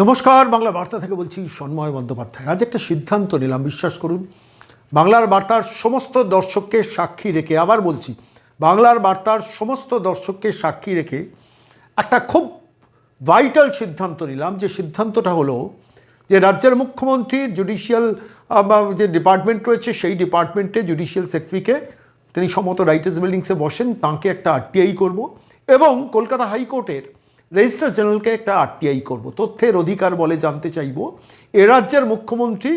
নমস্কার, বাংলা বার্তা থেকে বলছি সন্ময় বন্দ্যোপাধ্যায়। আজ একটা সিদ্ধান্ত নিলাম, বিশ্বাস করুন। বাংলার বার্তার সমস্ত দর্শককে সাক্ষী রেখে আবার বলছি, বাংলার বার্তার সমস্ত দর্শককে সাক্ষী রেখে একটা খুব ভাইটাল সিদ্ধান্ত নিলাম। যে সিদ্ধান্তটা হলো যে রাজ্যের মুখ্যমন্ত্রীর জুডিশিয়াল যে ডিপার্টমেন্ট রয়েছে, সেই ডিপার্টমেন্টে জুডিশিয়াল সেক্রেটারিকে তিনি সমত রাইটার্স বিল্ডিংসে বসেন, তাঁকে একটা আরটিআই করব এবং কলকাতা হাইকোর্টের রেজিস্ট্রার জেনারেলকে একটা আরটিআই করব। তথ্যের অধিকার বলে জানতে চাইব। এ রাজ্যের মুখ্যমন্ত্রী,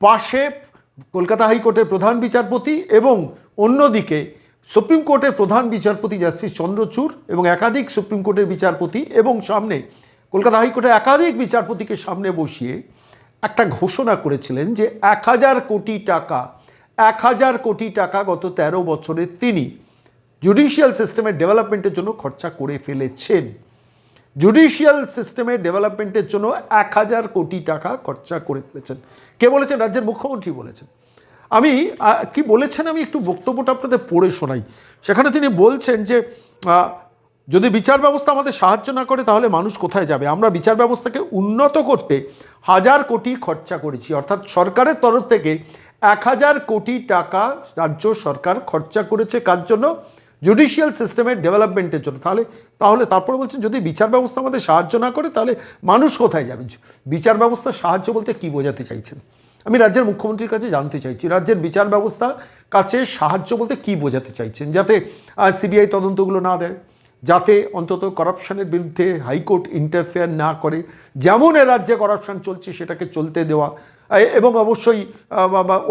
পাশে কলকাতা হাইকোর্টের প্রধান বিচারপতি এবং অন্যদিকে সুপ্রিম কোর্টের প্রধান বিচারপতি জাস্টিস চন্দ্রচূড় এবং একাধিক সুপ্রিম কোর্টের বিচারপতি এবং সামনে কলকাতা হাইকোর্টের একাধিক বিচারপতিকে সামনে বসিয়ে একটা ঘোষণা করেছিলেন যে এক হাজার কোটি টাকা, এক হাজার কোটি টাকা গত তেরো বছরে তিনি জুডিশিয়াল সিস্টেমের ডেভেলপমেন্টের জন্য খরচা করে ফেলেছেন। জুডিশিয়াল সিস্টেমের ডেভেলপমেন্টের জন্য এক হাজার কোটি টাকা খরচা করে ফেলেছেন। কে বলেছেন? রাজ্যের মুখ্যমন্ত্রী বলেছেন। আমি কি বলেছেন আমি একটু বক্তব্যটা আপনাদের পড়ে শোনাই। সেখানে তিনি বলছেন যে যদি বিচার ব্যবস্থা আমাদের সাহায্য না করে তাহলে মানুষ কোথায় যাবে? আমরা বিচার ব্যবস্থাকে উন্নত করতে হাজার কোটি খরচা করেছি। অর্থাৎ সরকারের তরফ থেকে এক হাজার কোটি টাকা রাজ্য সরকার খরচা করেছে। কার জন্য? জুডিশিয়াল সিস্টেমের ডেভেলপমেন্টের জন্য। তাহলে তাহলে তারপরে বলছেন, যদি বিচার ব্যবস্থা আমাদের সাহায্য না করে, তাহলে মানুষ কোথায় যাবে? বিচার ব্যবস্থা সাহায্য বলতে কি বোঝাতে চাইছেন? আমি রাজ্যের মুখ্যমন্ত্রীর কাছে জানতে চাইছি, রাজ্যের বিচার ব্যবস্থা কাছে সাহায্য বলতে কি বোঝাতে চাইছেন? যাতে সিবিআই তদন্তগুলো না দেয়, যাতে অন্তত করাপশনের বিরুদ্ধে হাইকোর্ট ইন্টারফেয়ার না করে, যেমন এ রাজ্যে করাপশন চলছে সেটাকে চলতে দেওয়া এবং অবশ্যই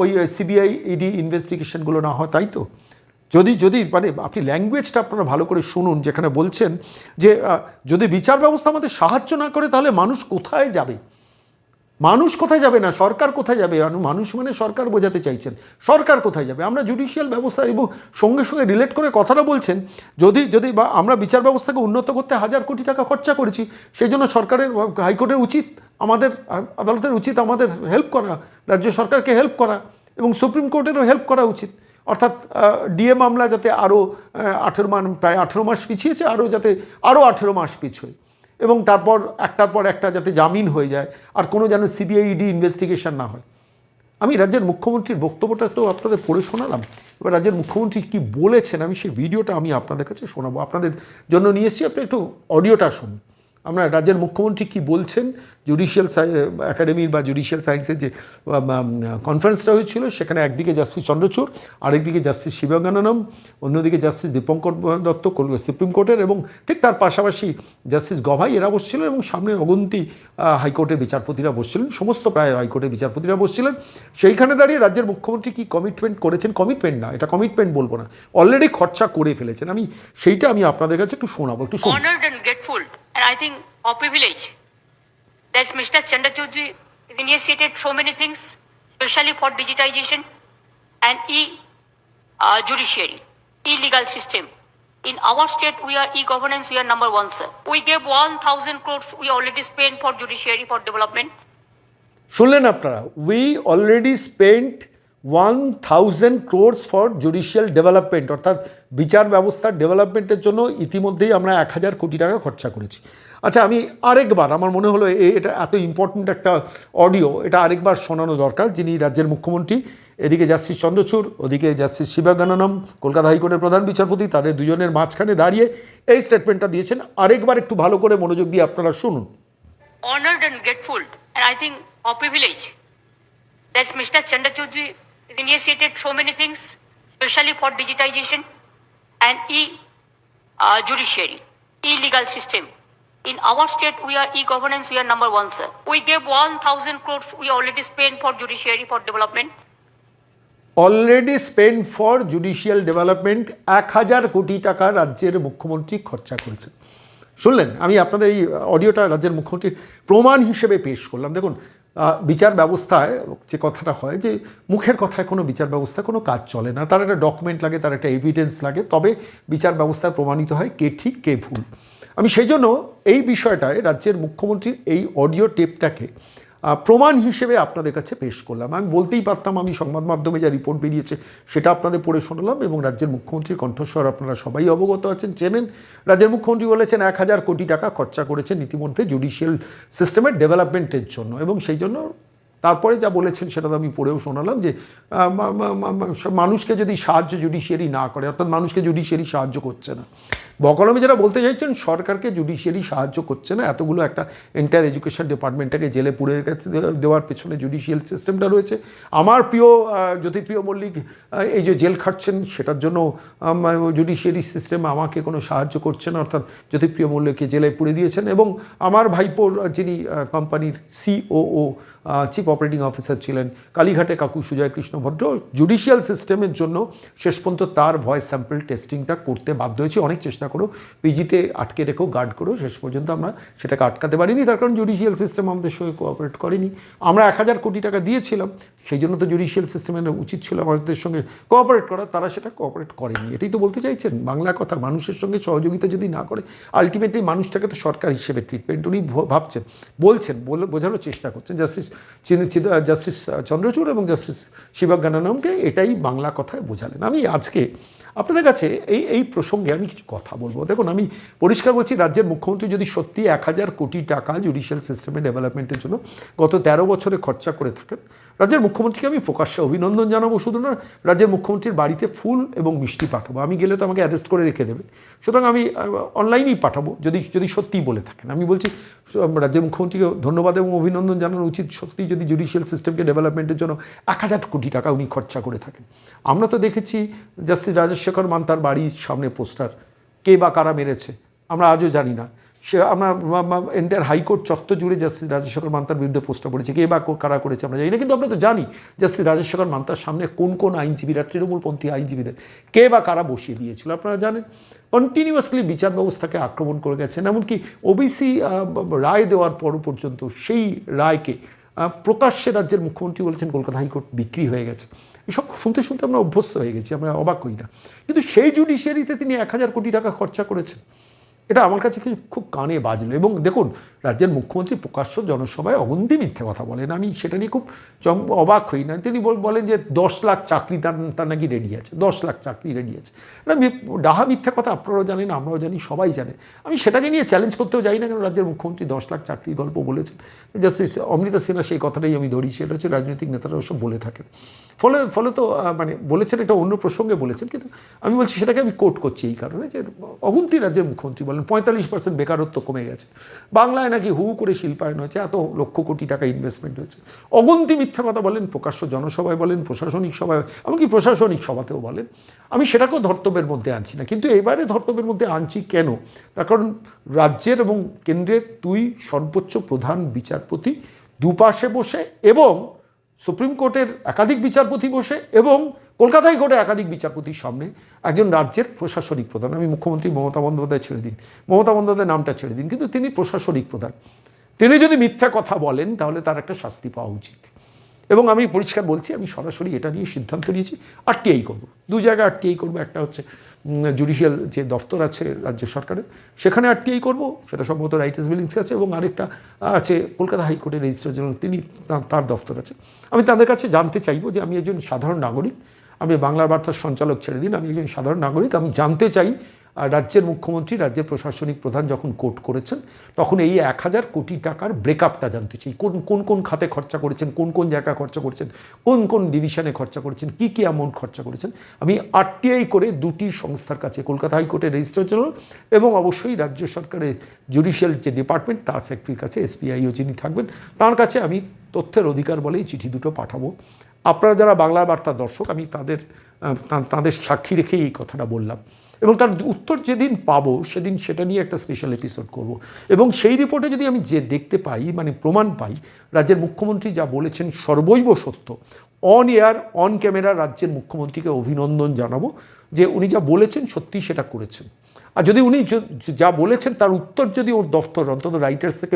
ওই সিবিআই ইডি ইনভেস্টিগেশনগুলো না হয়, তাই তো? যদি যদি মানে আপনি ল্যাঙ্গুয়েজটা আপনারা ভালো করে শুনুন, যেখানে বলছেন যে যদি বিচার ব্যবস্থা আমাদের সাহায্য না করে, তাহলে মানুষ কোথায় যাবে? মানুষ কোথায় যাবে না? সরকার কোথায় যাবে? মানুষ মানে সরকার বোঝাতে চাইছেন। সরকার কোথায় যাবে? আমরা জুডিশিয়াল ব্যবস্থা এবং সঙ্গে সঙ্গে রিলেট করে কথাটা বলছেন, যদি যদি বা আমরা বিচার ব্যবস্থাকে উন্নত করতে হাজার কোটি টাকা খরচা করেছি সেই জন্য সরকারের, হাইকোর্টের উচিত আমাদের, আদালতের উচিত আমাদের হেল্প করা, রাজ্য সরকারকে হেল্প করা এবং সুপ্রিম কোর্টেরও হেল্প করা উচিত। অর্থাৎ ডিএ মামলা যাতে আরও আঠেরো মান, প্রায় আঠেরো মাস পিছিয়েছে আরও যাতে আরও আঠেরো মাস পিছোয়। এবং তারপর একটার পর একটা যাতে জামিন হয়ে যায়, আর কোনো যেন সিবিআইডি ইনভেস্টিগেশন না হয়। আমি রাজ্যের মুখ্যমন্ত্রীর বক্তব্যটা তো আপনাদের পড়ে শোনালাম। এবার রাজ্যের মুখ্যমন্ত্রী কি বলেছেন, আমি সেই ভিডিওটা আমি আপনাদের কাছে শোনাবো। আপনাদের জন্য নিয়ে এসেছি, আপনি একটু অডিওটা শুনুন। আমরা রাজ্যের মুখ্যমন্ত্রী কি বলছেন? জুডিশিয়াল একাডেমির বা জুডিশিয়াল সায়েন্সের যে কনফারেন্সটা হয়েছিল, সেখানে একদিকে জাস্টিস চন্দ্রচূড় আরেকদিকে জাস্টিস শিবাগাননম অন্যদিকে জাস্টিস দীপঙ্কর দত্ত, কলকাতা সুপ্রিম কোর্টের এবং ঠিক তার পাশাপাশি জাস্টিস গভাই এরা বসছিলেন, এবং সামনে অগন্তি হাইকোর্টের বিচারপতিরা বসছিলেন, সমস্ত প্রায় হাইকোর্টের বিচারপতিরা বসছিলেন। সেইখানে দাঁড়িয়ে রাজ্যের মুখ্যমন্ত্রী কি কমিটমেন্ট করেছেন? কমিটমেন্ট না, এটা কমিটমেন্ট বলব না। অলরেডি খরচা করে ফেলেছেন। আমি, সেইটা আমি আপনাদের কাছে একটু শোনাবো, একটু honored and grateful, and I think a privilege that Mr. Chandrachudji has initiated so many things, especially for digitization and e-judiciary, e-legal system. In our state, we are e-governance, we are number one, sir. We gave 1,000 crores, we already spent for judiciary for development. শুনলেন আপনারা we already spent one thousand crores for judicial development অর্থাৎ বিচার ব্যবস্থার ডেভেলপমেন্টের জন্য ইতিমধ্যেই আমরা এক হাজার কোটি টাকা খরচা করেছি। আচ্ছা আমি আরেকবার আমার মনে হলো এটা এত ইম্পর্ট্যান্ট একটা অডিও এটা আরেকবার শোনানো দরকার যিনি রাজ্যের মুখ্যমন্ত্রী। এদিকে জাস্টিস চন্দ্রচূড় ওদিকে জাস্টিস শিবাগাননম কলকাতা হাইকোর্টের প্রধান বিচারপতি তাদের দুজনের মাঝখানে দাঁড়িয়ে এই স্টেটমেন্টটা দিয়েছেন। আরেকবার একটু ভালো করে মনোযোগ দিয়ে আপনারা শুনুন। Honored and grateful, and I think a privilege that Mr. Chandrachudji has initiated so many things, especially for digitization and e-judiciary, e-legal system. In our state, we are e-governance, we are number one, sir. We gave 1,000 crores, we already spent for judiciary for development. Already spend for judicial development এক হাজার কোটি টাকা রাজ্যের মুখ্যমন্ত্রী খরচা করেছেন শুনলেন আমি আপনাদের এই অডিওটা রাজ্যের মুখ্যমন্ত্রীর প্রমাণ হিসেবে পেশ করলাম দেখুন বিচার ব্যবস্থায় যে কথাটা হয় যে মুখের কথায় কোনো বিচার ব্যবস্থা কোনো কাজ চলে না। তার একটা ডকুমেন্ট লাগে, তার একটা এভিডেন্স লাগে, তবে বিচার ব্যবস্থায় প্রমাণিত হয় কে ঠিক, কে ভুল। আমি সেই জন্য এই বিষয়টায় রাজ্যের মুখ্যমন্ত্রীর এই অডিও টেপটাকে প্রমাণ হিসেবে আপনাদের কাছে পেশ করলাম। আমি বলতেই পারতাম, আমি সংবাদ মাধ্যমে যা রিপোর্ট বেরিয়েছে সেটা আপনাদের পড়ে শোনালাম এবং রাজ্যের মুখ্যমন্ত্রীর কণ্ঠস্বর আপনারা সবাই অবগত আছেন, চেনেন। রাজ্যের মুখ্যমন্ত্রী বলেছেন, এক হাজার কোটি টাকা খরচা করেছেন ইতিমধ্যে জুডিশিয়াল সিস্টেমের ডেভেলপমেন্টের জন্য এবং সেই জন্য তারপরে যা বলেছেন সেটা তো আমি পড়েও শোনালাম যে মানুষকে যদি সাহায্য জুডিশিয়ারি না করে, অর্থাৎ মানুষকে জুডিশিয়ারি সাহায্য করছে না। বকলমে যারা বলতে চাইছেন, সরকারকে জুডিশিয়ারি সাহায্য করছে না। এতগুলো একটা এন্টায়ার এডুকেশন ডিপার্টমেন্টটাকে জেলে পুড়ে গেছে, দেওয়ার পেছনে জুডিশিয়াল সিস্টেমটা রয়েছে। আমার প্রিয় জ্যোতিপ্রিয় মল্লিক এই যে জেল খাটছেন, সেটার জন্য জুডিশিয়ারি সিস্টেম আমাকে কোনো সাহায্য করছে না। অর্থাৎ জ্যোতিপ্রিয় মল্লিককে জেলে পুড়ে দিয়েছেন এবং আমার ভাইপোর, যিনি কোম্পানির সিওও চিফ অপারেটিং অফিসার ছিলেন, কালীঘাটে কাকু সুজয় কৃষ্ণ ভদ্র জুডিশিয়াল সিস্টেমের জন্য শেষ পর্যন্ত তার ভয়েস স্যাম্পল টেস্টিংটা করতে বাধ্য হয়েছে। অনেক চেষ্টা করো, পিজিতে আটকে রেখেও গার্ড করো, শেষ পর্যন্ত আমরা সেটাকে আটকাতে পারিনি। তার কারণ জুডিশিয়াল সিস্টেম আমাদের সঙ্গে কোঅপারেট করেনি। আমরা এক হাজার কোটি টাকা দিয়েছিলাম, সেই জন্য তো জুডিশিয়াল সিস্টেমের উচিত ছিল আমাদের সঙ্গে কোঅপারেট করা, তারা সেটা কোঅপারেট করেনি। এটাই তো বলতে চাইছেন, বাংলা কথা, মানুষের সঙ্গে সহযোগিতা যদি না করে আলটিমেটলি মানুষটাকে তো সরকার হিসেবে ট্রিটমেন্ট উনি ভাবছেন, বলছেন, বলে বোঝানোর চেষ্টা করছেন। জাস্টিস জাস্টিস চন্দ্রচূড় এবং জাস্টিস শিবাজ্ঞানানমকে এটাই বাংলা কথায় বোঝালেন। আমি আজকে আপনাদের কাছে এই এই প্রসঙ্গে আমি কিছু কথা বলব। দেখুন, আমি পরিষ্কার বলছি, রাজ্যের মুখ্যমন্ত্রী যদি সত্যি এক হাজার কোটি টাকা জুডিশিয়াল সিস্টেমের ডেভেলপমেন্টের জন্য গত তেরো বছরে খরচা করে থাকেন রাজ্যের মুখ্যমন্ত্রীকে আমি প্রকাশ্যে অভিনন্দন জানাব। শুধু না, রাজ্যের মুখ্যমন্ত্রীর বাড়িতে ফুল এবং মিষ্টি পাঠাবো। আমি গেলে তো আমাকে অ্যারেস্ট করে রেখে দেবে। সুতরাং আমি অনলাইনেই পাঠাবো, যদি যদি সত্যিই বলে থাকেন। আমি বলছি রাজ্যের মুখ্যমন্ত্রীকে ধন্যবাদ এবং অভিনন্দন জানানো উচিত সত্যি, যদি জুডিশিয়াল সিস্টেমকে ডেভেলপমেন্টের জন্য এক হাজার কোটি টাকা উনি খরচা করে থাকেন। আমরা তো দেখেছি জাস্টিস রাজশেখর মান তার বাড়ির সামনে পোস্টার, কে বা কারা মেরেছে, আমরা আজও জানি না। সে আমরা এন্টায়ার হাইকোর্ট চত্বর জুড়ে জাস্টিস রাজশেখর মান্তার বিরুদ্ধে পোস্টার পড়েছে কে বা কারা করেছে আমরা জানি না, কিন্তু আমরা তো জানি জাস্টিস রাজশেখর মান্তার সামনে কোন কোন আইনজীবীরা তৃণমূলপন্থী আইনজীবীদের কে বা কারা বসিয়ে দিয়েছিল, আপনারা জানেন। কন্টিনিউয়াসলি বিচার ব্যবস্থাকে আক্রমণ করে গেছেন, এমনকি ওবিসি রায় দেওয়ার পর পর্যন্ত সেই রায়কে প্রকাশ্যে রাজ্যের মুখ্যমন্ত্রী বলছেন কলকাতা হাইকোর্ট বিক্রি হয়ে গেছে। এসব শুনতে শুনতে আমরা অভ্যস্ত হয়ে গেছি, আমরা অবাক হই না। কিন্তু সেই জুডিশিয়ারিতে তিনি এক হাজার কোটি টাকা খরচা করেছেন। এটা আমার কাছে খুব কানে বাজলো। এবং দেখুন, রাজ্যের মুখ্যমন্ত্রী প্রকাশ্য জনসভায় অগন্তি মিথ্যে কথা বলেন। আমি সেটা নিয়ে খুব অবাক হই না। তিনি বলেন যে দশ লাখ চাকরি তার তার নাকি রেডি আছে। দশ লাখ চাকরি রেডি আছে। এটা ডাহা মিথ্যে কথা আপনারাও জানেন, আমরাও জানি, সবাই জানে। আমি সেটাকে নিয়ে চ্যালেঞ্জ করতেও যাই না কেন রাজ্যের মুখ্যমন্ত্রী দশ লাখ চাকরির গল্প বলেছেন। জাস্টিস অমৃতা সিনহা সেই কথাটাই আমি ধরি, সেটা হচ্ছে রাজনৈতিক নেতারাও সব বলে থাকেন। ফলে ফলে তো মানে বলেছেন এটা অন্য প্রসঙ্গে বলেছেন, কিন্তু আমি বলছি সেটাকে আমি কোট করছি এই কারণে যে অগুন্তি রাজ্যের মুখ্যমন্ত্রী বলেন, পঁয়তাল্লিশ পার্সেন্ট বেকারত্ব কমে গেছে। বাংলায় নাকি হু করে শিল্পায়ন হয়েছে, এত লক্ষ কোটি টাকা ইনভেস্টমেন্ট হয়েছে। অগন্তি মিথ্যা কথা বলেন, প্রকাশ্য জনসভায় বলেন, প্রশাসনিক সভায়, এমনকি প্রশাসনিক সভাতেও বলেন। আমি সেটাকেও ধর্তব্যের মধ্যে আনছি না। কিন্তু এবারে ধর্তব্যের মধ্যে আনছি কেন? তার কারণ রাজ্যের এবং কেন্দ্রের দুই সর্বোচ্চ প্রধান বিচারপতি দুপাশে বসে এবং সুপ্রিম কোর্টের একাধিক বিচারপতি বসে এবং কলকাতা হাইকোর্টে একাধিক বিচারপতির সামনে একজন রাজ্যের প্রশাসনিক প্রধান। আমি মুখ্যমন্ত্রী মমতা বন্দ্যোপাধ্যায় ছেড়ে দিন। মমতা বন্দ্যোপাধ্যায় নামটা ছেড়ে দিন, কিন্তু তিনি প্রশাসনিক প্রধান। তিনি যদি মিথ্যা কথা বলেন, তাহলে তার একটা শাস্তি পাওয়া উচিত। এবং আমি পরিষ্কার বলছি, আমি সরাসরি এটা নিয়ে সিদ্ধান্ত নিয়েছি, আরটিআই করব। দু জায়গায় আরটিআই করব, একটা হচ্ছে জুডিশিয়াল যে দফতর আছে রাজ্য সরকারের, সেখানে আরটিআই করব, সেটা সম্ভবত রাইটার্স বিলিংসে আছে, এবং আরেকটা আছে কলকাতা হাইকোর্টের রেজিস্ট্রার জেনারেল তিনি তার দফতর আছে। আমি তাদের কাছে জানতে চাইব যে আমি একজন সাধারণ নাগরিক আমি বাংলার বার্তার সঞ্চালক ছেড়ে দিন। আমি একজন সাধারণ নাগরিক, আমি জানতে চাই। আর রাজ্যের মুখ্যমন্ত্রী, রাজ্যের প্রশাসনিক প্রধান যখন কোর্ট করেছেন, তখন এই এক হাজার কোটি টাকার ব্রেকআপটা জানতে চাই। কোন কোন কোন খাতে খরচা করেছেন? কোন কোন জায়গায় খরচা করেছেন? কোন কোন ডিভিশনে খরচা করেছেন? কী কী অ্যামাউন্ট খরচা করেছেন? আমি আরটিআই করে দুটি সংস্থার কাছে, কলকাতা হাইকোর্টের রেজিস্ট্রার জেনারেল এবং অবশ্যই রাজ্য সরকারের জুডিশিয়াল যে ডিপার্টমেন্ট তার সেক্রেটারির কাছে এসপিআইও যিনি থাকবেন, তার কাছে আমি তথ্যের অধিকার বলেই চিঠি দুটো পাঠাবো। আপনারা যারা বাংলা বার্তা দর্শক, আমি তাদের তাদের সাক্ষী রেখেই এই কথাটা বললাম। এবং তার উত্তর যেদিন পাবো, সেদিন সেটা নিয়ে একটা স্পেশাল এপিসোড করব। এবং সেই রিপোর্টে যদি আমি যে দেখতে পাই মানে প্রমাণ পাই, রাজ্যের মুখ্যমন্ত্রী যা বলেছেন সর্বৈব সত্য। অন এয়ার অন ক্যামেরা রাজ্যের মুখ্যমন্ত্রীকে অভিনন্দন জানাব যে উনি যা বলেছেন সত্যিই সেটা করেছেন। আর যদি উনি যা বলেছেন তার উত্তর যদি ওর দফতর, অন্তত রাইটার্স থেকে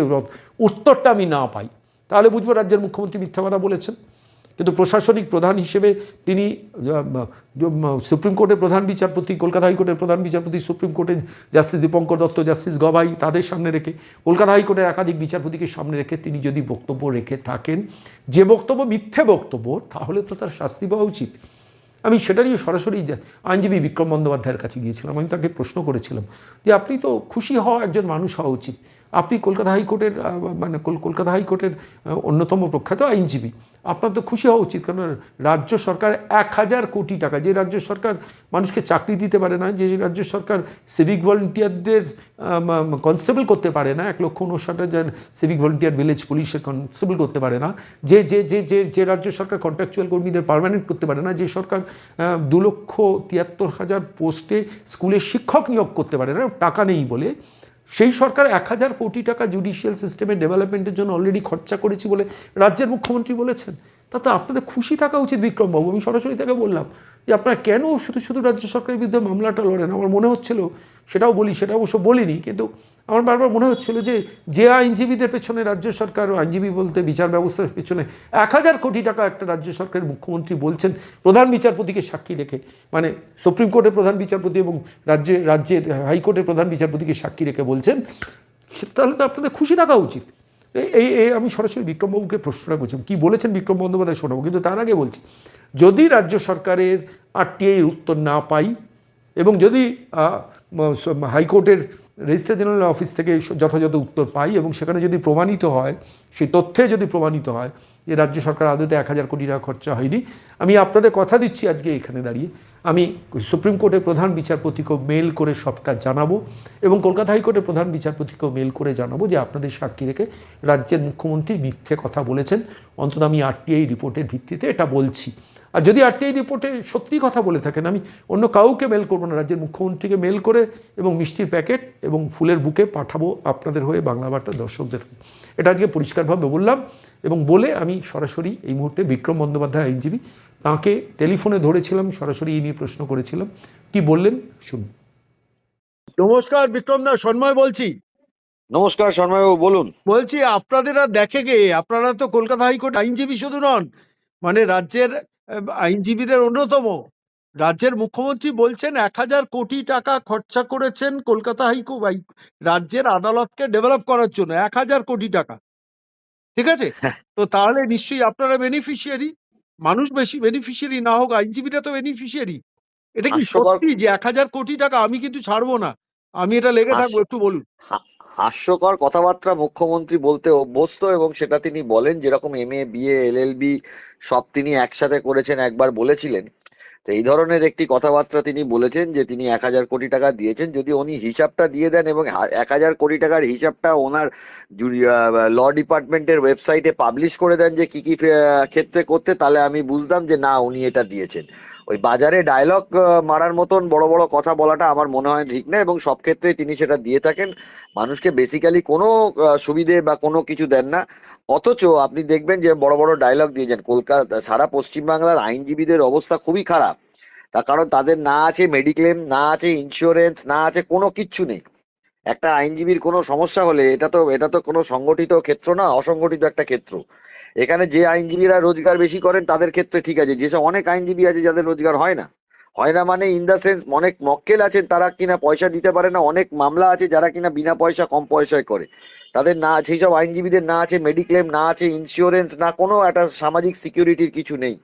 উত্তরটা আমি না পাই, তাহলে বুঝব রাজ্যের মুখ্যমন্ত্রী মিথ্যা কথা বলেছেন। কিন্তু প্রশাসনিক প্রধান হিসেবে তিনি সুপ্রিম কোর্টের প্রধান বিচারপতি, কলকাতা হাইকোর্টের প্রধান বিচারপতি, সুপ্রিম কোর্টের জাস্টিস দীপঙ্কর দত্ত, জাস্টিস গবাই তাদের সামনে রেখে, কলকাতা হাইকোর্টের একাধিক বিচারপতিকে সামনে রেখে তিনি যদি বক্তব্য রেখে থাকেন, যে বক্তব্য মিথ্যে বক্তব্য, তাহলে তো তার শাস্তি পাওয়া উচিত। আমি সেটা নিয়ে সরাসরি আইনজীবী বিক্রম বন্দ্যোপাধ্যায়ের কাছে গিয়েছিলাম, আমি তাকে প্রশ্ন করেছিলাম যে আপনি তো খুশি হওয়া একজন মানুষ হওয়া উচিত। আপনি কলকাতা হাইকোর্টের মানে কল- কলকাতা হাইকোর্টের অন্যতম প্রখ্যাত আইনজীবী। আপনার তো খুশি হওয়া উচিত কারণ রাজ্য সরকার এক হাজার কোটি টাকা, যে রাজ্য সরকার মানুষকে চাকরি দিতে পারে না, যে রাজ্য সরকার সিভিক ভলেন্টিয়ারদের কনস্টেবল করতে পারে না, এক লক্ষ উনষাট হাজার সিভিক ভলেন্টিয়ার ভিলেজ পুলিশের কনস্টেবল করতে পারে না, যে যে যে যে যে রাজ্য সরকার কন্ট্রাকচুয়াল কর্মীদের পার্মানেন্ট করতে পারে না, যে সরকার দু লক্ষ তিয়াত্তর হাজার পোস্টে স্কুলে শিক্ষক নিয়োগ করতে পারে না, টাকা নেই বলে সেই সরকার এক হাজার কোটি টাকা জুডিশিয়াল সিস্টেমের ডেভেলপমেন্টের জন্য অলরেডি খরচা করেছি বলে রাজ্যের মুখ্যমন্ত্রী বলেছেন। তাতে আপনাদের খুশি থাকা উচিত, বিক্রমবাবু। আমি সরাসরি তাকে বললাম যে, আপনারা কেন শুধু শুধু রাজ্য সরকারের বিরুদ্ধে মামলাটা লড়েন? আমার মনে হচ্ছিল, সেটাও বলি, সেটা অবশ্য বলিনি, কিন্তু আমার বারবার মনে হচ্ছিল যে যে আইনজীবীদের পেছনে রাজ্য সরকার ও আইনজীবী বলতে বিচার ব্যবস্থার পেছনে এক হাজার কোটি টাকা একটা রাজ্য সরকারের মুখ্যমন্ত্রী বলছেন, প্রধান বিচারপতিকে সাক্ষী রেখে। মানে সুপ্রিম কোর্টের প্রধান বিচারপতি এবং রাজ্যে, রাজ্যের হাইকোর্টের প্রধান বিচারপতিকে সাক্ষী রেখে বলছেন, তাহলে তো আপনাদের খুশি থাকা উচিত। এই- এই আমি সরাসরি বিক্রমবাবুকে প্রশ্নটা করছিলাম। কী বলেছেন বিক্রম বন্দ্যোপাধ্যায় শোনাবো কিন্তু তার আগে বলছি, যদি রাজ্য সরকারের আরটিআই উত্তর না পাই এবং যদি হাইকোর্টের রেজিস্ট্রার জেনারেল অফিস থেকে যথাযথ উত্তর পাই এবং সেখানে যদি প্রমাণিত হয়, সেই তথ্যে যদি প্রমাণিত হয়, যে রাজ্য সরকার আদতে এক হাজার কোটি টাকা খরচা হয়নি, আমি আপনাদের কথা দিচ্ছি আজকে এখানে দাঁড়িয়ে। আমি সুপ্রিম কোর্টের প্রধান বিচারপতিকেও মেল করে সবটা জানাব এবং কলকাতা হাইকোর্টের প্রধান বিচারপতিকেও মেল করে জানাব যে আপনাদের সাক্ষী রেখে রাজ্যের মুখ্যমন্ত্রী মিথ্যে কথা বলেছেন। অন্তত আমি আরটিআই রিপোর্টের ভিত্তিতে এটা বলছি। আর যদি আরটিআই রিপোর্টে সত্যি কথা বলে থাকেন আমি অন্য কাউকে মেল করব না রাজ্যের মুখ্যমন্ত্রীকে মেল করে এবং মিষ্টির প্যাকেট এবং ফুলের বুকে পাঠাবো আপনাদের হয়ে বাংলা বার্তা দর্শকদের। এটা আজকে পরিষ্কারভাবে বললাম এবং বলে আমি সরাসরি এই মুহূর্তে বিক্রম বন্দ্যোপাধ্যায় আইনজীবী তাকে টেলিফোনে ধরেছিলাম সরাসরি এই নিয়ে প্রশ্ন করেছিলাম। কি বললেন? শুনুন। নমস্কার বিক্রম দা সন্ময় বলছি। নমস্কার শর্মাবাবু বলুন। বলছি আপনাদের আর দেখে গে আপনারা তো কলকাতা হাইকোর্ট আইনজীবী শুধু নন মানে রাজ্যের আইনজীবীদের অন্যতম। রাজ্যের মুখ্যমন্ত্রী বলছেন এক হাজার কোটি টাকা খরচা করেছেন কলকাতা হাইকোর্ট রাজ্যের আদালতকে ডেভেলপ করার জন্য এক হাজার কোটি টাকা। ঠিক আছে? তো তাহলে নিশ্চয়ই আপনারা বেনিফিশিয়ারি মানুষ বেশি বেনিফিশিয়ারি না হোক আইনজীবীরা তো বেনিফিশিয়ারি এটা কি সত্যি যে এক হাজার কোটি টাকা আমি কিন্তু ছাড়বো না? আমি এটা লেগে থাকব একটু বলুন। হাস্যকর কথাবার্তা মুখ্যমন্ত্রী বলতে অভ্যস্ত এবং সেটা তিনি বলেন, যেরকম এম এ বিএ বি সব তিনি একসাথে করেছেন, একবার বলেছিলেন। তো এই ধরনের একটি কথাবার্তা তিনি বলেছেন যে তিনি এক হাজার কোটি টাকা দিয়েছেন। যদি উনি হিসাবটা দিয়ে দেন এবং এক হাজার কোটি টাকার হিসাবটা ওনার ল ডিপার্টমেন্টের ওয়েবসাইটে পাবলিশ করে দেন যে কি কি ক্ষেত্রে করতে, তাহলে আমি বুঝতাম যে না, উনি এটা দিয়েছেন। ওই বাজারে ডায়লগ মারার মতন বড় বড় কথা বলাটা আমার মনে হয় ঠিক না এবং সব ক্ষেত্রে তিনি সেটা দিয়ে থাকেন। মানুষকে বেসিক্যালি কোনো সুবিধে বা কোনো কিছু দেন না। অথচ আপনি দেখবেন যে বড় বড় ডায়লগ দিয়েছেন কলকাতা, সারা পশ্চিমবাংলার আইনজীবীদের অবস্থা খুবই খারাপ। তার কারণ তাদের না আছে মেডিক্লেম না আছে ইন্স্যুরেন্স না আছে কোনো কিচ্ছু নেই। একটা আইনজীবীর কোনো সমস্যা হলে এটা তো এটা তো কোনো সংগঠিত ক্ষেত্র না, অসংগঠিত একটা ক্ষেত্র। এখানে যে আইনজীবীরা রোজগার বেশি করেন, তাদের ক্ষেত্রে ঠিক আছে। যেসব অনেক আইনজীবী আছে, যাদের রোজগার হয় না। হয় না মানে ইন দ্য সেন্স অনেক মক্কেল আছেন, তারা কিনা পয়সা দিতে পারে না, অনেক মামলা আছে যারা কিনা বিনা পয়সা, কম পয়সায় করে। তাদের না, সেই সব আইনজীবীদের না আছে মেডিক্লেম না আছে ইন্স্যুরেন্স না কোনো একটা সামাজিক সিকিউরিটির কিছু নেই।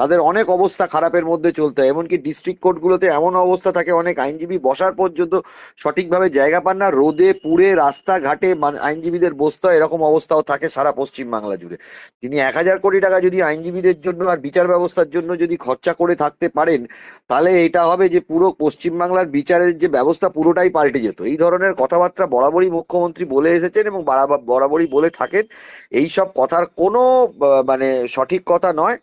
তাদের অনেক অবস্থা খারাপের মধ্যে চলতে হয়। এমনকি ডিস্ট্রিক্ট কোর্টগুলোতে এমন অবস্থা থাকে, অনেক আইনজীবী বসার পর্যন্ত সঠিকভাবে জায়গা পান না, রোদে, পুড়ে, রাস্তাঘাটে মান- আইনজীবীদের বসতে হয়, এরকম অবস্থাও থাকে সারা পশ্চিমবাংলা জুড়ে। তিনি এক হাজার কোটি টাকা যদি আইনজীবীদের জন্য আর বিচার ব্যবস্থার জন্য যদি খরচা করে থাকতে পারেন, তাহলে এটা হবে যে পুরো পশ্চিমবাংলার বিচারের যে ব্যবস্থা পুরোটাই পাল্টে যেত। এই ধরনের কথাবার্তা বরাবরই মুখ্যমন্ত্রী বলে এসেছেন এবং বারাবা- বরাবরই বলে থাকেন। এই সব কথার কোনো মানে সঠিক কথা নয়।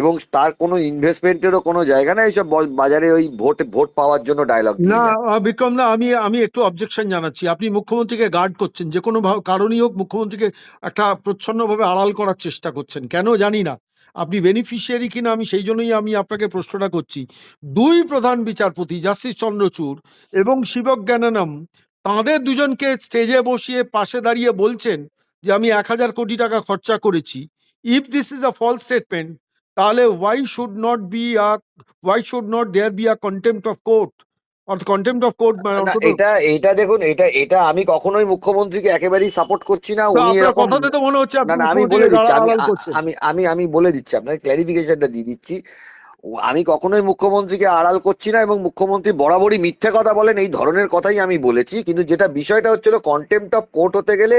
এবং তার কোনো ইনভেস্টমেন্টেরও কোনো জায়গা না এইসব বাজারে ওই ভোট ভোট পাওয়ার জন্য ডায়লগ না বিক্রম না আমি আমি একটু অবজেকশন জানাচ্ছি। আপনি মুখ্যমন্ত্রীকে গার্ড করছেন যে কোনো কারণেই হোক মুখ্যমন্ত্রীকে একটা প্রচ্ছন্নভাবে আড়াল করার চেষ্টা করছেন। কেন জানি না। আপনি বেনিফিশিয়ারি কিনা আমি সেই জন্যই আমি আপনাকে প্রশ্নটা করছি। দুই প্রধান বিচারপতি জাস্টিস চন্দ্রচূড় এবং শিবক জ্ঞানানম তাঁদের দুজনকে স্টেজে বসিয়ে পাশে দাঁড়িয়ে বলছেন যে আমি এক হাজার কোটি টাকা খরচা করেছি। If this is a false statement তাহলে why should not be a why should not there be a contempt of court contempt of court মানে এটা এটা দেখুন এটা এটা আমি কখনোই মুখ্যমন্ত্রীকে একেবারেই সাপোর্ট করছি না উনি এরকম কথাতে তো মনে হচ্ছে না আমি বলে দিচ্ছি আমি আমি আমি বলে দিচ্ছি আপনাকে ক্ল্যারিফিকেশনটা দিয়ে দিচ্ছি। আমি কখনোই মুখ্যমন্ত্রীকে আড়াল করছি না এবং মুখ্যমন্ত্রী বরাবরই মিথ্যে কথা বলেন, এই ধরনের কথাই আমি বলেছি। কিন্তু যেটা বিষয়টা হচ্ছিল কন্টেম্পট অফ কোর্ট হতে গেলে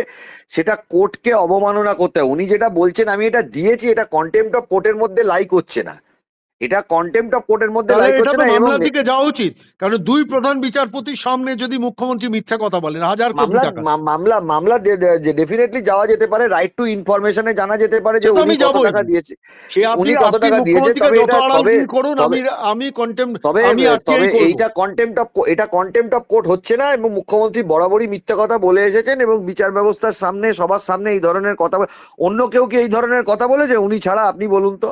সেটা কোর্টকে অবমাননা করতে হয়। উনি যেটা বলছেন, আমি এটা দিয়েছি, এটা কন্টেম্পট অফ কোর্টের মধ্যে লাই করছে না। এটা কন্টেম্পট অফ কোর্টের মধ্যে তাহলে লাই করছে না এবং মামলার দিকে যাওয়া উচিত। কারণ দুই প্রধান বিচারপতির সামনে যদি মুখ্যমন্ত্রী মিথ্যা কথা বলেন হাজার কোটি মামলা টাকা। মামলা মামলা ডেফিনেটলি যাওয়া যেতে পারে রাইট টু ইনফরমেশনে জানা যেতে পারে যে উনি কত টাকা দিয়েছে। উনি কত টাকা দিয়েছে তবে এটা তবে করুন আমি আমি কন্টেম্প তবে আমি এইটা কন্টেম্পট অফ এটা কন্টেম্পট অফ কোর্ট হচ্ছে না এবং মুখ্যমন্ত্রী বরাবরই মিথ্যা কথা বলে এসেছেন এবং বিচার ব্যবস্থার সামনে সবার সামনে এই ধরনের কথা অন্য কেউ কি এই ধরনের কথা বলেছে? উনি ছাড়া আপনি বলুন তো।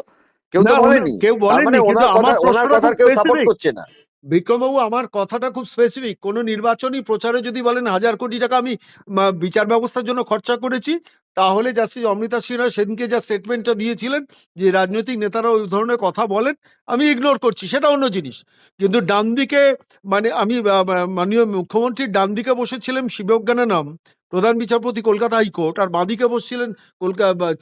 কেউ তো বলেনি। কেউ তার মানে কিন্তু আমার প্রশ্নটা কেউ সাপোর্ট করছে না। বিক্রমবাবু আমার কথাটা খুব স্পেসিফিক কোনো নির্বাচনী প্রচারে যদি বলেন হাজার কোটি টাকা আমি বিচার ব্যবস্থার জন্য খরচা করেছি তাহলে জাস্টিস অমৃতা সিনহা সেদিনকে যা স্টেটমেন্টটা দিয়েছিলেন যে রাজনৈতিক নেতারা ওই ধরনের কথা বলেন আমি ইগনোর করছি। সেটা অন্য জিনিস। কিন্তু ডান দিকে মানে আমি মাননীয় মুখ্যমন্ত্রীর ডান দিকে বসেছিলেন শিবজ্ঞানানম প্রধান বিচারপতি কলকাতা হাইকোর্ট আর বাঁদিকে বসছিলেন কলকাতা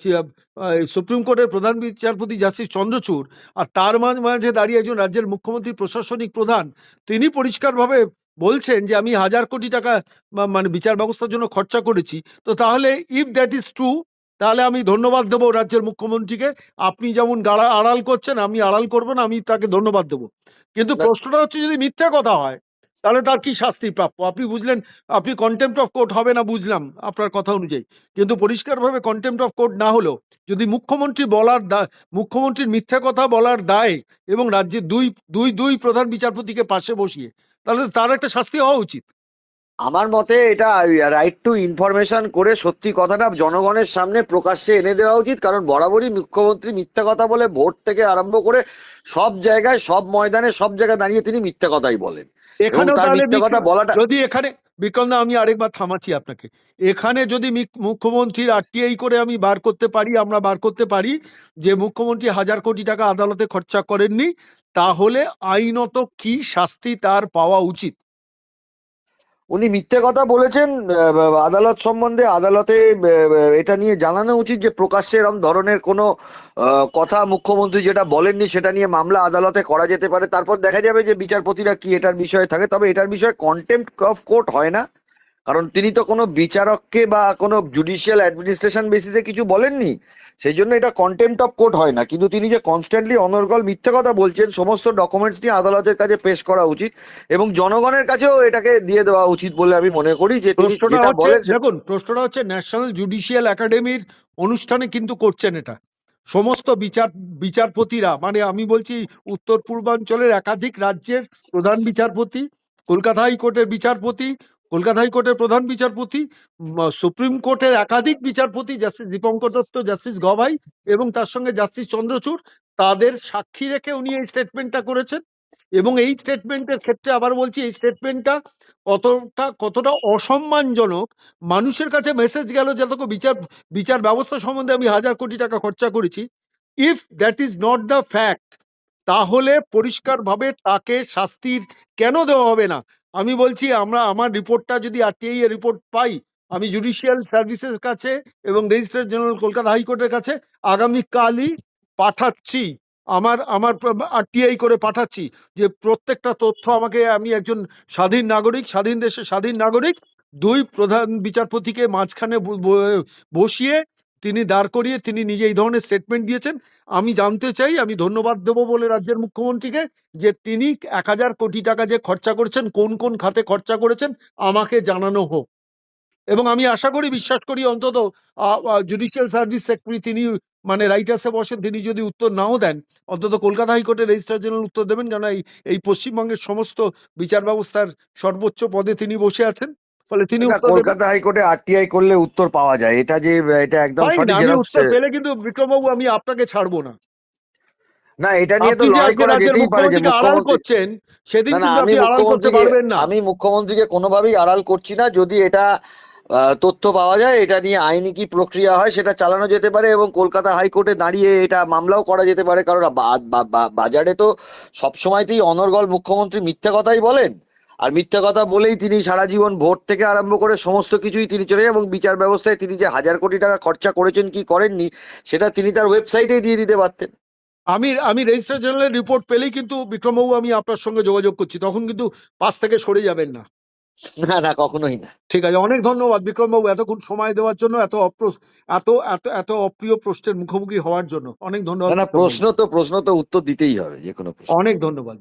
সুপ্রিম কোর্টের প্রধান বিচারপতি জাস্টিস চন্দ্রচূড়। আর তার মাঝ- মাঝে দাঁড়িয়ে একজন রাজ্যের মুখ্যমন্ত্রী প্রশাসনিক প্রধান তিনি পরিষ্কারভাবে বলছেন যে আমি হাজার কোটি টাকা মানে বিচার ব্যবস্থার জন্য খরচা করেছি। তো তাহলে ইফ দ্যাট ইজ ট্রু তাহলে আমি ধন্যবাদ দেবো রাজ্যের মুখ্যমন্ত্রীকে। আপনি যেমন গাড়া আড়াল করছেন আমি আড়াল করব না আমি তাকে ধন্যবাদ দেবো। কিন্তু প্রশ্নটা হচ্ছে যদি মিথ্যা কথা হয় তাহলে তার কি শাস্তি প্রাপ্য? আপনি বুঝলেন, আপনি কন্টেম্প অফ কোর্ট হবে না বুঝলাম আপনার কথা অনুযায়ী। কিন্তু পরিষ্কারভাবে কন্টেম্প অফ কোর্ট না হলেও যদি মুখ্যমন্ত্রী বলার দা, মুখ্যমন্ত্রীর মিথ্যা কথা বলার দায় এবং রাজ্যের দুই দুই দুই প্রধান বিচারপতিকে পাশে বসিয়ে, তাহলে তার একটা শাস্তি হওয়া উচিত। আমার মতে এটা রাইট টু ইনফরমেশন করে সত্যি কথাটা জনগণের সামনে প্রকাশ্যে এনে দেওয়া উচিত কারণ বরাবরই মুখ্যমন্ত্রী মিথ্যা কথা বলে ভোট থেকে আরম্ভ করে সব জায়গায় সব ময়দানে সব জায়গায় দাঁড়িয়ে তিনি মিথ্যা কথাই বলেন। এবং এখানেও তার মিথ্যা কথা বলাটা যদি এখানে বিক্রমদা আমি আরেকবার থামাচ্ছি আপনাকে। এখানে যদি মুখ্যমন্ত্রীর আরটিআই করে আমি বার করতে পারি আমরা বার করতে পারি যে মুখ্যমন্ত্রী হাজার কোটি টাকা আদালতে খরচা করেননি তাহলে আইনত কি শাস্তি তার পাওয়া উচিত? উনি মিথ্যে কথা বলেছেন আদালত সম্বন্ধে আদালতে এটা নিয়ে জানানো উচিত যে প্রকাশ্যে এরম ধরনের কোনো কথা মুখ্যমন্ত্রী যেটা বলেননি সেটা নিয়ে মামলা আদালতে করা যেতে পারে। তারপর দেখা যাবে যে বিচারপতিরা কি এটার বিষয়ে থাকে। তবে এটার বিষয়ে কন্টেম্প অফ কোর্ট হয় না। কারণ তিনি তো কোনো বিচারককে বা কোনো জুডিশিয়াল অ্যাডমিনিস্ট্রেশন বেসিসে কিছু বলেননি। সেই জন্য এটা কন্টেম্প অফ কোর্ট হয় না। কিন্তু তিনি যে কনস্ট্যান্টলি অনর্গল মিথ্যে কথা বলছেন সমস্ত ডকুমেন্টস নিয়ে আদালতের কাছে পেশ করা উচিত এবং জনগণের কাছেও এটাকে দিয়ে দেওয়া উচিত বলে আমি মনে করি যে প্রশ্নটা হচ্ছে দেখুন প্রশ্নটা হচ্ছে ন্যাশনাল জুডিশিয়াল একাডেমির অনুষ্ঠানে কিন্তু করছেন এটা। সমস্ত বিচার বিচারপতিরা মানে আমি বলছি উত্তর পূর্বাঞ্চলের একাধিক রাজ্যের প্রধান বিচারপতি কলকাতা হাইকোর্টের বিচারপতি কলকাতা হাইকোর্টের প্রধান বিচারপতি সুপ্রিম কোর্টের একাধিক বিচারপতি, জাস্টিস দীপঙ্কর দত্ত, জাস্টিস গভাই এবং তার সঙ্গে জাস্টিস চন্দ্রচূড়, তাদের সাক্ষী রেখে উনি এই স্টেটমেন্টটা করেছেন। এবং এই স্টেটমেন্টের ক্ষেত্রে আবার বলছি, এই স্টেটমেন্টটা কতটা কতটা অসম্মানজনক, মানুষের কাছে মেসেজ গেল যত বিচার বিচার ব্যবস্থা সম্বন্ধে আমি হাজার কোটি টাকা খরচা করেছি। If that is not the fact তাহলে পরিষ্কারভাবে তাকে শাস্তির কেন দেওয়া হবে না? আমি বলছি, আমরা, আমার রিপোর্টটা যদি আরটিআই এর রিপোর্ট পাই, আমি জুডিশিয়াল সার্ভিসের কাছে এবং রেজিস্ট্রার জেনারেল কলকাতা হাইকোর্টের কাছে আগামীকালই পাঠাচ্ছি। আমার আমার আরটিআই করে পাঠাচ্ছি যে প্রত্যেকটা তথ্য আমাকে, আমি একজন স্বাধীন নাগরিক, স্বাধীন দেশের স্বাধীন নাগরিক, দুই প্রধান বিচারপতিকে মাঝখানে বসিয়ে তিনি দাঁড় করিয়ে তিনি নিজে এই ধরনের স্টেটমেন্ট দিয়েছেন। আমি জানতে চাই, আমি ধন্যবাদ দেবো বলে রাজ্যের মুখ্যমন্ত্রীকে যে তিনি এক হাজার কোটি টাকা যে খরচা করেছেন, কোন কোন খাতে খরচা করেছেন, আমাকে জানানো হোক। এবং আমি আশা করি, বিশ্বাস করি অন্তত জুডিশিয়াল সার্ভিস সেক্রেটারি তিনি মানে রাইটার্সে বসেন তিনি যদি উত্তর নাও দেন, অন্তত কলকাতা হাইকোর্টের রেজিস্ট্রার জেনারেল উত্তর দেবেন কেন এই এই পশ্চিমবঙ্গের সমস্ত বিচার ব্যবস্থার সর্বোচ্চ পদে তিনি বসে আছেন। ফলে তিনি কলকাতা হাইকোর্টে আরটিআই করলে উত্তর পাওয়া যায়। এটা যে এটা একদম সঠিক আমি উত্তর পেলে কিন্তু বিক্রমবাবু আমি আপনাকে ছাড়বো না। না এটা নিয়ে তো লড়াই করা যেতেই পারে যে মুখ্যমন্ত্রী করছেন সেদিন আপনি আড়াল করতে পারবেন না। আমি মুখ্যমন্ত্রীকে কোনোভাবেই আড়াল করছি না। যদি এটা তথ্য পাওয়া যায় এটা নিয়ে আইনি কি প্রক্রিয়া হয় সেটা চালানো যেতে পারে এবং কলকাতা হাইকোর্টে দাঁড়িয়ে এটা মামলাও করা যেতে পারে। কারণ বাজারে তো সবসময়তেই অনর্গল মুখ্যমন্ত্রী মিথ্যা কথাই বলেন। আর মিথ্যা কথা বলেই তিনি সারা জীবন ভোট থেকে আরম্ভ করে সমস্ত কিছুই তিনি চলে এবং বিচার ব্যবস্থায় তিনি যে হাজার কোটি টাকা খরচা করেছেন কি করেননি সেটা তিনি তার ওয়েবসাইটেই দিয়ে দিতে পারতেন। আমি আমি রেজিস্ট্রার জেনারেলের রিপোর্ট পেলেই কিন্তু বিক্রমবাবু আমি আপনার সঙ্গে যোগাযোগ করছি তখন কিন্তু পাশ থেকে সরে যাবেন না। না না কখনোই না। ঠিক আছে অনেক ধন্যবাদ বিক্রমবাবু এতক্ষণ সময় দেওয়ার জন্য এত অপ্র এত এত এত অপ্রিয় প্রশ্নের মুখোমুখি হওয়ার জন্য। অনেক ধন্যবাদ না প্রশ্ন তো প্রশ্ন তো উত্তর দিতেই হবে যে কোনো অনেক ধন্যবাদ।